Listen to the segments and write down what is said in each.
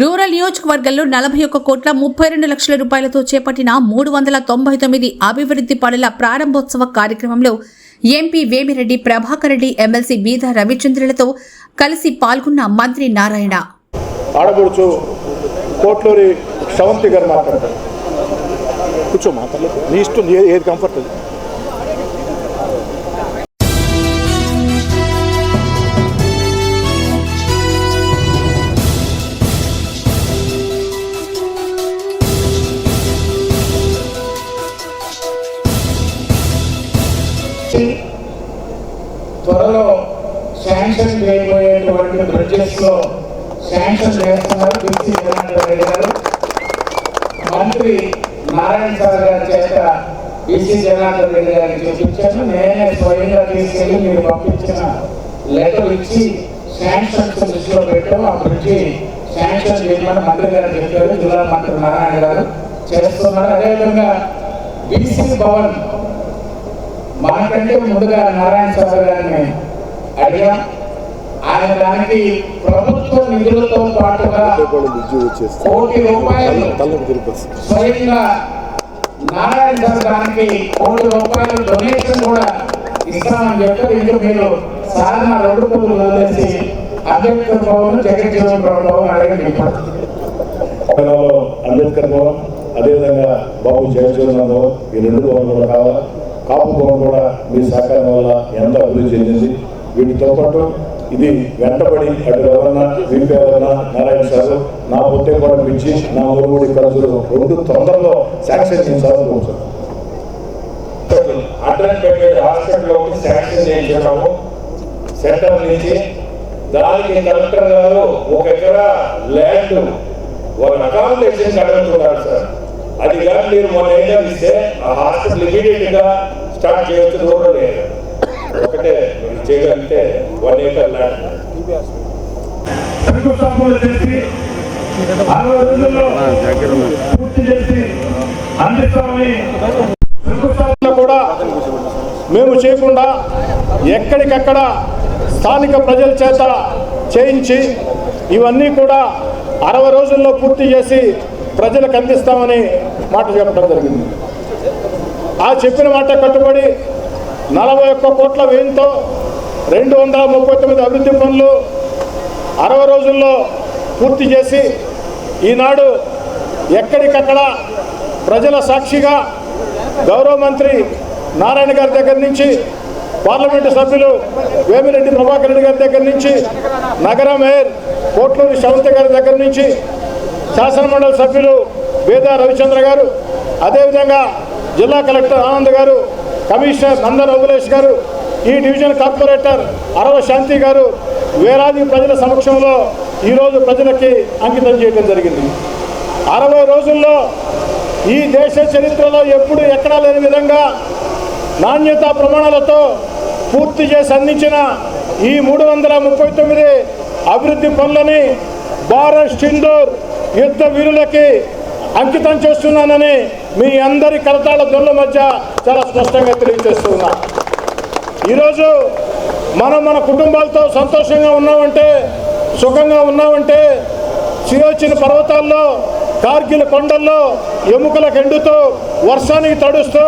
Rural నియోజకవర్గంలో నలభై ఒక్క కోట్ల ముప్పై రెండు లక్షల రూపాయలతో చేపట్టిన మూడు వందల తొంభై తొమ్మిది అభివృద్ధి పనుల ప్రారంభోత్సవ కార్యక్రమంలో ఎంపీ వేమిరెడ్డి ప్రభాకర్ రెడ్డి ఎమ్మెల్సీ బీద రవిచంద్రులతో కలిసి పాల్గొన్న మంత్రి నారాయణ. కోట్లూరి గారు మాట్లాడతారు. కూర్చో మాట్లాడలేదు. నీ ఇష్టం ఏది కంఫర్ట్ అది. త్వరలో శాంక్షన్ చేయబోయేటువంటి బ్రిడ్జెస్లో శాంక్షన్ చేస్తున్నారు బీసీ జగన్ రెడ్డి గారు. మంత్రి నారాయణ సార్ గారి చేత బీసీ జనార్దన్ రెడ్డి గారికి చూపించాను. నేనే స్వయంగా తీసుకెళ్ళి మీరు పంపించిన లెటర్ ఇచ్చి శాంక్షన్స్ దృష్టిలో లో పెట్టాము ఆ బ్రిడ్జి శాంక్షన్ చేయమని మంత్రి గారు చెప్పారు. జిల్లా మంత్రి నారాయణ గారు చేస్తున్నారు. అదేవిధంగా బీసీ భవన్ మనకంటే ముందుగా నారాయణ స్వామి గారిని అడిగాం. ఆయన దానికి ప్రభుత్వ నిధులతో పాటుగా కోటి రూపాయలు స్వయంగా నారాయణ స్వామి గారికి కోటి రూపాయలు డొనేషన్ కూడా ఇస్తామని చెప్పారు ఇంకా మీరు సాధన రెండు పూలు వదిలేసి అంబేద్కర్ భవన్ జగజ్జీవన్ రావు భవన్ అడగండి అంబేద్కర్ భవన్ అదేవిధంగా బాబు జయచంద్ర భవన్ ఈ రెండు భవన్లు కూడా కావాలి? కాపు భవన్ కూడా మీ సహకారం వల్ల ఎంతో అభివృద్ధి చెందింది? వీటితో పాటు ఇది వెంటబడి అటు ఎవరన్నా వీపీ ఎవరన్నా నారాయణ సార్ నా పొత్తే కూడా పిలిచి నా ఊరుమూడి ఖర్చులు రెండు తొందరలో శాంక్షన్ చేయించాలని కోరుతున్నాను అడ్రస్ పెట్టేది హాస్పిటల్ ఒకటి శాంక్షన్ చేయించాము సెంటర్ నుంచి దానికి కలెక్టర్ గారు ఒక ఎకరా ల్యాండ్ ఒక అకామిడేషన్ అడుగుతున్నారు సార్. అది కానీ మీరు మొన్న ఏం ఇస్తే ఆ హాస్పిటల్ ఇమీడియట్గా స్టార్ట్ చేయవచ్చు రూరల్ లేదు. ఒకటే మీరు చేయగలిగితే వన్ ఏకర్ ల్యాండ్. శంకుస్థాపన చేసి అరవై రోజుల్లో పూర్తి చేసి అందిస్తామని శంకుస్థాపన కూడా మేము చేయకుండా ఎక్కడికక్కడ స్థానిక ప్రజల చేత చేయించి ఇవన్నీ కూడా అరవై రోజుల్లో పూర్తి చేసి ప్రజలకు అందిస్తామని మాట చెప్పడం జరిగింది. ఆ చెప్పిన మాట కట్టుబడి నలభై ఒక్క కోట్ల వ్యయంతో రెండు వందల ముప్పై తొమ్మిది అభివృద్ధి పనులు అరవై రోజుల్లో పూర్తి చేసి ఈనాడు ఎక్కడికక్కడ ప్రజల సాక్షిగా గౌరవ మంత్రి నారాయణ గారి దగ్గర నుంచి పార్లమెంటు సభ్యులు వేమిరెడ్డి ప్రభాకర్ రెడ్డి గారి దగ్గర నుంచి నగర మేయర్ కోట్లూరి శవంతి గారి దగ్గర నుంచి శాసనమండలి సభ్యులు వేద రవిచంద్ర గారు అదేవిధంగా జిల్లా కలెక్టర్ ఆనంద్ గారు కమిషనర్ నందన్ ఓబులేష్ గారు ఈ డివిజన్ కార్పొరేటర్ అరవ శాంతి గారు వేలాది ప్రజల సమక్షంలో ఈరోజు ప్రజలకి అంకితం చేయడం జరిగింది. అరవై రోజుల్లో ఈ దేశ చరిత్రలో ఎప్పుడు ఎక్కడా లేని విధంగా నాణ్యత ప్రమాణాలతో పూర్తి చేసి అందించిన ఈ మూడు వందల ముప్పై తొమ్మిది అభివృద్ధి పనులని భారత్ సింధూర్ యుద్ధ వీరులకి అంకితం చేస్తున్నానని మీ అందరి కరతాళ దొల్ల మధ్య చాలా స్పష్టంగా తెలియజేస్తున్నా. ఈరోజు మనం మన కుటుంబాలతో సంతోషంగా ఉన్నామంటే సుఖంగా ఉన్నామంటే సియోచిన పర్వతాల్లో కార్గిల్ కొండల్లో ఎముకల గెండుతో వర్షానికి తడుస్తూ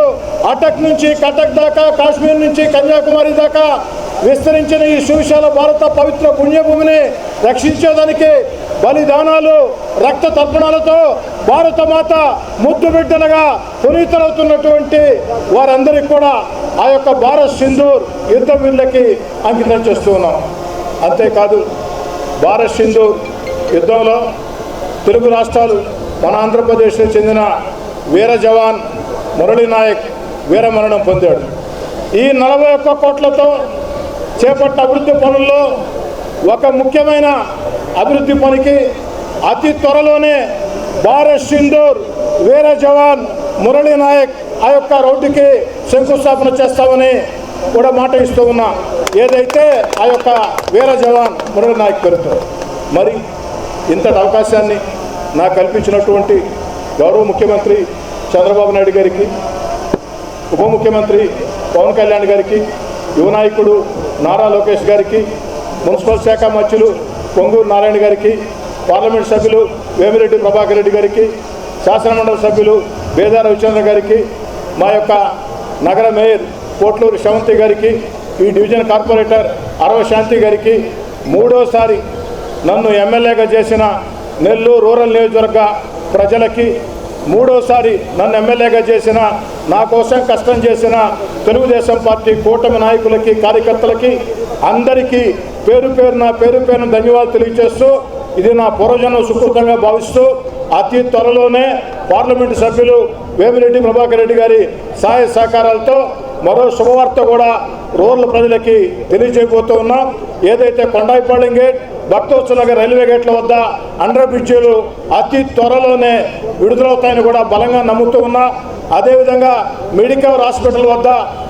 అటక్ నుంచి కటక్ దాకా కాశ్మీర్ నుంచి కన్యాకుమారి దాకా విస్తరించిన ఈ సువిశాల భారత పవిత్ర పుణ్యభూమిని రక్షించేదానికి బలిదానాలు రక్త తర్పణాలతో భారత మాత ముద్దు బిడ్డలుగా పునీతలవుతున్నటువంటి వారందరికీ కూడా ఆ యొక్క భారత్ సింధూర్ యుద్ధ వీళ్ళకి అంకితం చేస్తూ ఉన్నాం. అంతేకాదు భారత్ సింధూర్ యుద్ధంలో తెలుగు రాష్ట్రాలు మన ఆంధ్రప్రదేశ్కు చెందిన వీర జవాన్ మురళీ నాయక్ వీరమరణం పొందాడు. ఈ నలభై ఒక్క కోట్లతో చేపట్ట అభివృద్ధి పనుల్లో ఒక ముఖ్యమైన అభివృద్ధి పనికి అతి త్వరలోనే భారత్ సింధూర్ వీర జవాన్ మురళీ నాయక్ ఆ యొక్క రోడ్డుకి శంకుస్థాపన చేస్తామని కూడా మాట ఇస్తూ ఉన్నా. ఏదైతే ఆ యొక్క వీర జవాన్ మురళీ నాయక్ పేరుతో మరి ఇంతటి అవకాశాన్ని నాకు కల్పించినటువంటి గౌరవ ముఖ్యమంత్రి చంద్రబాబు నాయుడు గారికి ఉప ముఖ్యమంత్రి పవన్ కళ్యాణ్ గారికి యువ నాయకుడు నారా లోకేష్ గారికి మున్సిపల్ శాఖ మంత్రులు పొంగూరు నారాయణ గారికి పార్లమెంట్ సభ్యులు వేమిరెడ్డి ప్రభాకర్ రెడ్డి గారికి శాసనమండలి సభ్యులు బేదా రవిచంద్ర గారికి మా యొక్క నగర మేయర్ కోట్లూరు శవంతి గారికి ఈ డివిజన్ కార్పొరేటర్ అరవ శాంతి గారికి మూడోసారి నన్ను ఎమ్మెల్యేగా చేసిన నెల్లూరు రూరల్ నియోజకవర్గ ప్రజలకి మూడోసారి నన్ను ఎమ్మెల్యేగా చేసిన నా కోసం కష్టం చేసిన తెలుగుదేశం పార్టీ కూటమి నాయకులకి కార్యకర్తలకి అందరికీ పేరు పేరున పేరు పేరున ధన్యవాదాలు తెలియజేస్తూ ఇది నా పూర్వజన్మ సుకృతంగా భావిస్తూ అతి త్వరలోనే పార్లమెంటు సభ్యులు వేమిరెడ్డి ప్రభాకర్ రెడ్డి గారి సహాయ సహకారాలతో మరో శుభవార్త కూడా రూరల్ ప్రజలకి తెలియజేయబోతూ ఉన్నాం. ఏదైతే కొండాయిపాళెం గేట్ భక్తోత్సవ నగర్ రైల్వే గేట్ల వద్ద అండర్ బ్రిడ్జీలు అతి త్వరలోనే విడుదలవుతాయని కూడా బలంగా నమ్ముతూ ఉన్నా. అదేవిధంగా మెడికల్ హాస్పిటల్ వద్ద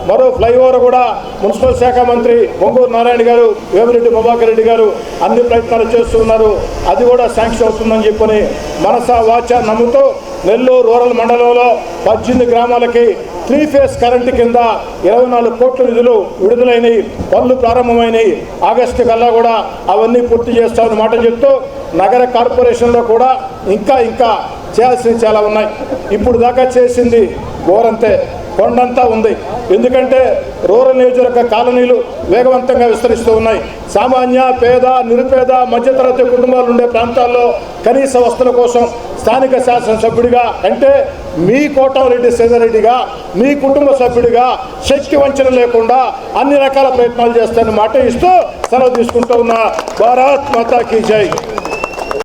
మరో ఫ్లైఓవర్ కూడా మున్సిపల్ శాఖ మంత్రి పొంగూరు నారాయణ గారు వేమిరెడ్డి ప్రభాకర్ రెడ్డి గారు అన్ని ప్రయత్నాలు చేస్తున్నారు అది కూడా శాంక్షన్ అవుతుందని చెప్పని మనసా వాచ నమ్ముతూ నెల్లూరు రూరల్ మండలంలో పద్దెనిమిది గ్రామాలకి త్రీ ఫేస్ కరెంటు కింద ఇరవై నాలుగు కోట్ల నిధులు విడుదలైనవి పనులు ప్రారంభమైనవి ఆగస్టు కల్లా కూడా అవన్నీ పూర్తి చేస్తామని మాట చెప్తూ నగర కార్పొరేషన్లో కూడా ఇంకా ఇంకా చేయాల్సినవి చాలా ఉన్నాయి. ఇప్పుడు దాకా చేసింది ఓరంతే. కొండంతా ఉంది. ఎందుకంటే రూరల్ నియోజకవర్గ కాలనీలు వేగవంతంగా విస్తరిస్తూ ఉన్నాయి. సామాన్య పేద నిరుపేద మధ్యతరగతి కుటుంబాలు ఉండే ప్రాంతాల్లో కనీస వస్తువుల కోసం స్థానిక శాసనసభ్యుడిగా అంటే మీ కోటమిరెడ్డి సేదరెడ్డిగా మీ కుటుంబ సభ్యుడిగా శక్తి వంచన లేకుండా అన్ని రకాల ప్రయత్నాలు చేస్తానని మాట ఇస్తూ సెలవు తీసుకుంటూ ఉన్న భారత్ మాతాకి జై.